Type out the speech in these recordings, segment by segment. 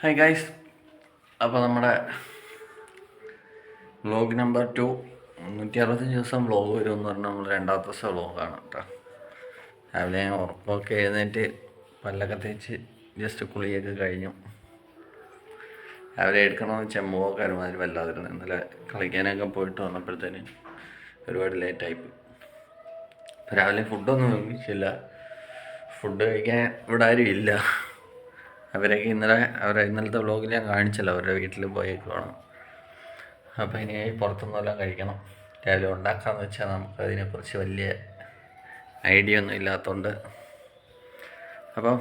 Hi guys അപ്പോൾ നമ്മുടെ vlog number two മുന്നൂറ്റി അറുപത്തഞ്ച് ദിവസം വ്ലോഗ് എന്ന് പറഞ്ഞാൽ നമ്മൾ രണ്ടാമത്തെ ദിവസം വ്ലോഗാണ് കേട്ടോ. രാവിലെ ഞാൻ ഉറപ്പൊക്കെ എഴുന്നേറ്റ് പല്ലൊക്കെ തേച്ച് ജസ്റ്റ് കുളിയൊക്കെ കഴിഞ്ഞു. രാവിലെ എടുക്കണമെന്ന് ചെമ്പൊക്കെ ഒരുമാതിരി വല്ലാതിരുന്നു. ഇന്നലെ കളിക്കാനൊക്കെ പോയിട്ട് വന്നപ്പോഴത്തേന് ഒരുപാട് ലേറ്റായിപ്പോയി അപ്പോൾ രാവിലെ ഫുഡൊന്നും കഴിച്ചില്ല ഫുഡ് കഴിക്കാൻ ഇവിടെ ആരും ഇല്ല. അവരൊക്കെ ഇന്നലെ അവരെ ഇന്നലത്തെ വ്ളോഗിൽ ഞാൻ കാണിച്ചല്ലോ അവരുടെ വീട്ടിൽ പോയേക്കുവാണ് അപ്പോൾ ഇനി പുറത്തുനിന്നെല്ലാം കഴിക്കണം. രാവിലെ ഉണ്ടാക്കാമെന്ന് വെച്ചാൽ നമുക്ക് അതിനെക്കുറിച്ച് വലിയ ഐഡിയ ഒന്നും ഇല്ലാത്തതുകൊണ്ട് അപ്പം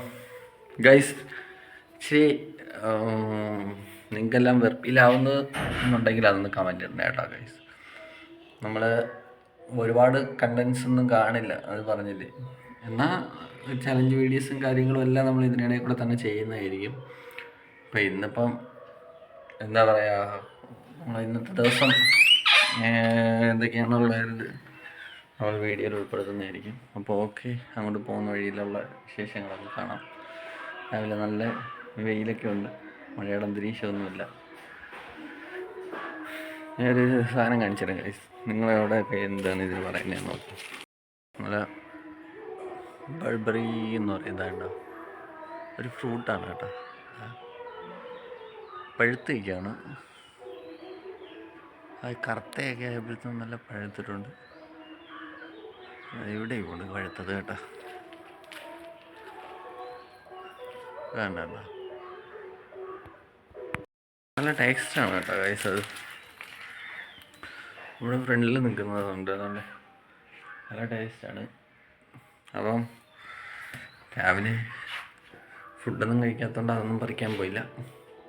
ഗൈസ് ഇച്ചിരി നിങ്ങൾക്കെല്ലാം വെറുപ്പിലാവുന്നത് എന്നുണ്ടെങ്കിൽ അതൊന്ന് കമന്റ് ഇടണം കേട്ടോ ഗൈസ്. നമ്മൾ ഒരുപാട് കണ്ടൻസ് ഒന്നും കാണില്ല അത് പറഞ്ഞില്ലേ? എന്നാൽ ചലഞ്ച് വീഡിയോസും കാര്യങ്ങളും എല്ലാം നമ്മൾ ഇതിനിടയിൽ കൂടെ തന്നെ ചെയ്യുന്നതായിരിക്കും. അപ്പം ഇന്നിപ്പം എന്താ പറയുക നമ്മൾ ഇന്നത്തെ ദിവസം എന്തൊക്കെയാണുള്ളത് നമ്മൾ വീഡിയോയിൽ ഉൾപ്പെടുത്തുന്നതായിരിക്കും. അപ്പോൾ ഓക്കെ അങ്ങോട്ട് പോകുന്ന വഴിയിലുള്ള വിശേഷങ്ങളൊക്കെ കാണാം. രാവിലെ നല്ല വെയിലൊക്കെ ഉണ്ട്. മഴയുടെ അന്തരീക്ഷമൊന്നുമില്ല. ഞാനൊരു സാധനം കാണിച്ചിരുന്നു നിങ്ങൾ എന്താണ് ഇതിന് പറയുന്നത് നോക്കി. നല്ല ബൾബറി എന്ന് പറയുന്നതുണ്ടോ ഒരു ഫ്രൂട്ടാണ് കേട്ടോ. പഴുത്തേക്കാണ് അത് കറുത്തയൊക്കെ ആയപ്പോഴത്തേക്കും നല്ല പഴുത്തിട്ടുണ്ട്. ഇവിടെ ഉണ്ട് പഴുത്തത് കേട്ടോ. വേണ്ട വേണ്ട. നല്ല ടേസ്റ്റാണ് കേട്ടോ കൈസ് അത്. ഇവിടെ ഫ്രണ്ടിൽ നിൽക്കുന്നതുണ്ട് അതുകൊണ്ട് നല്ല ടേസ്റ്റാണ്. അപ്പം രാവിലെ ഫുഡൊന്നും കഴിക്കാത്തതുകൊണ്ട് അതൊന്നും പറിക്കാൻ പോയില്ല.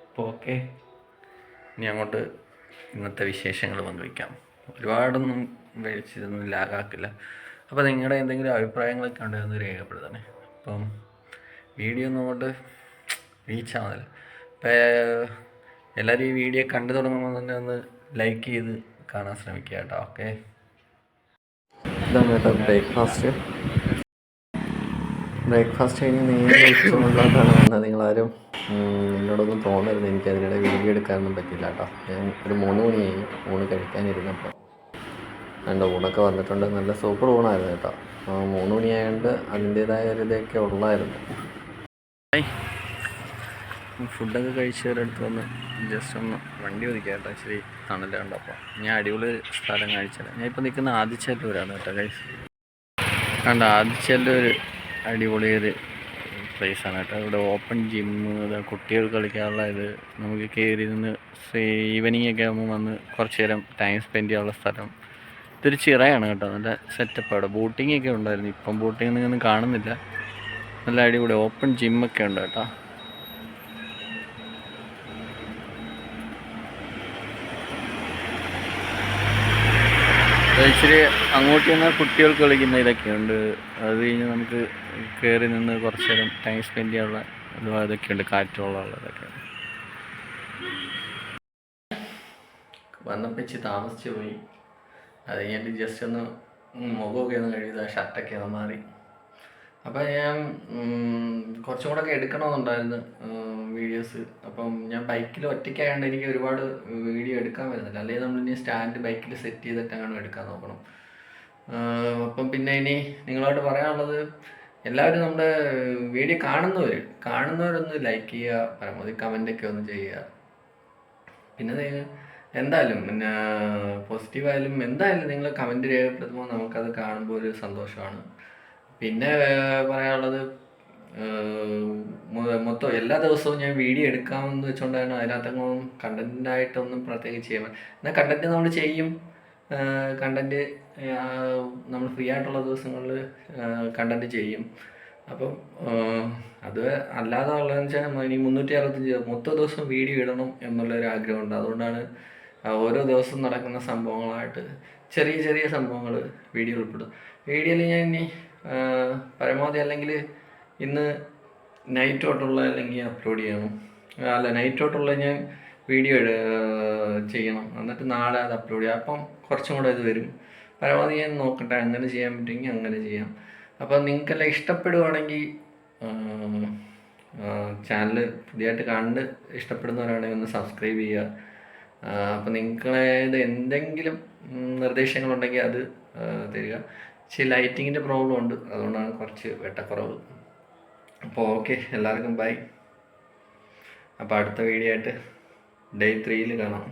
അപ്പോൾ ഓക്കെ. ഇനി അങ്ങോട്ട് ഇന്നത്തെ വിശേഷങ്ങൾ പങ്കുവയ്ക്കാം ഒരുപാടൊന്നും കഴിച്ചിരുന്നു ലാഗാക്കില്ല അപ്പോൾ നിങ്ങളുടെ എന്തെങ്കിലും അഭിപ്രായങ്ങളൊക്കെ ഉണ്ടെന്ന് രേഖപ്പെടുത്തണേ. അപ്പം വീഡിയോ ഒന്നും റീച്ച് ആവുന്നില്ല. അപ്പോൾ എല്ലാവരും ഈ വീഡിയോ കണ്ടു തുടങ്ങുമ്പോൾ തന്നെ ഒന്ന് ലൈക്ക് ചെയ്ത് കാണാൻ ശ്രമിക്കുക കേട്ടോ. ഓക്കെ. ഇതാണ് കേട്ടോ ബ്രേക്ക്ഫാസ്റ്റ് ബ്രേക്ക്ഫാസ്റ്റ് കഴിഞ്ഞ് നേരെ ഉച്ചമുണ്ടാക്കാണ് വന്നത്. നിങ്ങളാരും എന്നോടൊന്നും തോന്നരുത്. എനിക്ക് അതിനിടെ വീഡിയോ എടുക്കാനൊന്നും പറ്റില്ല കേട്ടോ. ഞാൻ ഒരു മൂന്ന് മണിയായി ഊണ് കഴിക്കാനിരുന്നപ്പോൾ എന്റെ ഊണൊക്കെ വന്നിട്ടുണ്ട്. നല്ല സൂപ്പർ ഊണായിരുന്നു കേട്ടോ. മൂന്ന് മണിയായതുകൊണ്ട് അതിന്റേതായ ഒരു ഇതൊക്കെ ഉള്ളായിരുന്നു. ഫുഡൊക്കെ കഴിച്ചവരടുത്ത് വന്ന് ജസ്റ്റ് ഒന്ന് വണ്ടി ഒതുക്കുക കേട്ടോ. ഇച്ചിരി തണലുണ്ട് അപ്പോൾ ഞാൻ അടിപൊളി സ്ഥലം കാണിച്ചത് ഞാൻ ഇപ്പോൾ നിൽക്കുന്ന ആദിച്ചല്ലൂരാണ് കേട്ടോ കഴിച്ചത് കണ്ട ആദിച്ചല്ലൂർ അടിപൊളി ഒരു പ്ലേസാണ് കേട്ടോ. ഇവിടെ ഓപ്പൺ ജിമ്മ് കുട്ടികൾ കളിക്കാനുള്ള ഇത്. നമുക്ക് കയറി നിന്ന് ഈവനിങ് ഒക്കെ ആകുമ്പോൾ വന്ന് കുറച്ച് നേരം ടൈം സ്പെൻഡ് ചെയ്യാനുള്ള സ്ഥലം. ഇതൊരു ചിറയാണ് കേട്ടോ. നല്ല സെറ്റപ്പ് അവിടെ ബോട്ടിംഗ് ഒക്കെ ഉണ്ടായിരുന്നു. ഇപ്പം ബോട്ടിംഗ് ഒന്നും കാണുന്നില്ല. നല്ല അടിപൊളി ഓപ്പൺ ജിമ്മൊക്കെ ഉണ്ട് കേട്ടോ. ഇച്ചിരി അങ്ങോട്ട് ചെന്നാൽ കുട്ടികൾക്ക് കളിക്കുന്ന ഇതൊക്കെയുണ്ട് അത് കഴിഞ്ഞ് നമുക്ക് കയറി നിന്ന് കുറച്ച് നേരം ടൈം സ്പെൻഡ് ചെയ്യാനുള്ള ഇതൊക്കെയുണ്ട് കാറ്റുള്ള ഇതൊക്കെ വന്നപ്പോൾ ഇച്ചിരി താമസിച്ച് പോയി. അത് കഴിഞ്ഞിട്ട് ജസ്റ്റ് ഒന്ന് മുഖമൊക്കെ ഒന്ന് കഴുകിയത് ഷർട്ടൊക്കെ ഒന്ന് മാറി. അപ്പം ഞാൻ കുറച്ചും കൂടെ ഒക്കെ എടുക്കണമെന്നുണ്ടായിരുന്നു വീഡിയോസ് അപ്പം ഞാൻ ബൈക്കിൽ ഒറ്റയ്ക്കായതുകൊണ്ട് എനിക്ക് ഒരുപാട് വീഡിയോ എടുക്കാൻ വരുന്നില്ല അല്ലെങ്കിൽ നമ്മൾ ഇനി സ്റ്റാൻഡ് ബൈക്കിൽ സെറ്റ് ചെയ്തിട്ടാണ് എടുക്കാൻ നോക്കണം. അപ്പം പിന്നെ ഇനി നിങ്ങളോട് പറയാനുള്ളത് എല്ലാവരും നമ്മുടെ വീഡിയോ കാണുന്നവർ കാണുന്നവരൊന്ന് ലൈക്ക് ചെയ്യുക പരമാവധി കമന്റൊക്കെ ഒന്ന് ചെയ്യുക. പിന്നെ എന്തായാലും പിന്നെ പോസിറ്റീവായാലും എന്തായാലും നിങ്ങൾ കമന്റ് രേഖപ്പെടുത്തുമ്പോൾ നമുക്കത് കാണുമ്പോൾ ഒരു സന്തോഷമാണ്. പിന്നെ പറയാനുള്ളത് മൊത്തം എല്ലാ ദിവസവും ഞാൻ വീഡിയോ എടുക്കാമെന്ന് വെച്ചുകൊണ്ടാണ് അതിനകത്തൊന്നും കണ്ടന്റായിട്ടൊന്നും പ്രത്യേകിച്ച് ചെയ്യാൻ എന്നാൽ കണ്ടന്റ് നമ്മൾ ചെയ്യും. കണ്ടന്റ് നമ്മൾ ഫ്രീ ആയിട്ടുള്ള ദിവസങ്ങളിൽ കണ്ടന്റ് ചെയ്യും. അപ്പം അത് അല്ലാതെ ഉള്ളതെന്ന് വെച്ചാൽ ഇനി മുന്നൂറ്റി അറുപത്തഞ്ച് മൊത്തം ദിവസം വീഡിയോ ഇടണം എന്നുള്ളൊരു ആഗ്രഹമുണ്ട്. അതുകൊണ്ടാണ് ഓരോ ദിവസവും നടക്കുന്ന സംഭവങ്ങളായിട്ട് ചെറിയ ചെറിയ സംഭവങ്ങൾ വീഡിയോ ഉൾപ്പെടും. വീഡിയോയിൽ ഞാൻ ഇനി പരമാവധി അല്ലെങ്കിൽ ഇന്ന് നൈറ്റ് തൊട്ടുള്ള അല്ലെങ്കിൽ അപ്ലോഡ് ചെയ്യണം. അല്ല നൈറ്റ് തൊട്ടുള്ള ഞാൻ വീഡിയോ ചെയ്യണം. എന്നിട്ട് നാളെ അത് അപ്ലോഡ് ചെയ്യാം. അപ്പം കുറച്ചും കൂടെ ഇത് വരും. പരമാവധി ഞാൻ നോക്കട്ടെ അങ്ങനെ ചെയ്യാൻ പറ്റുമെങ്കിൽ അങ്ങനെ ചെയ്യാം. അപ്പം നിങ്ങൾക്കെല്ലാം ഇഷ്ടപ്പെടുവാണെങ്കിൽ ചാനൽ പുതിയതായിട്ട് കണ്ട് ഇഷ്ടപ്പെടുന്നവരാണെങ്കിൽ ഒന്ന് സബ്സ്ക്രൈബ് ചെയ്യുക. അപ്പോൾ നിങ്ങളേത് എന്തെങ്കിലും നിർദ്ദേശങ്ങളുണ്ടെങ്കിൽ അത് തരിക. ഇച്ചിരി ലൈറ്റിങ്ങിന്റെ പ്രോബ്ലം ഉണ്ട്. അതുകൊണ്ടാണ് കുറച്ച് വെട്ടക്കുറവ്. അപ്പോൾ ഓക്കെ എല്ലാവർക്കും ബൈ അപ്പോൾ അടുത്ത വീഡിയോ ആയിട്ട് ഡേ ത്രീയിൽ കാണാം.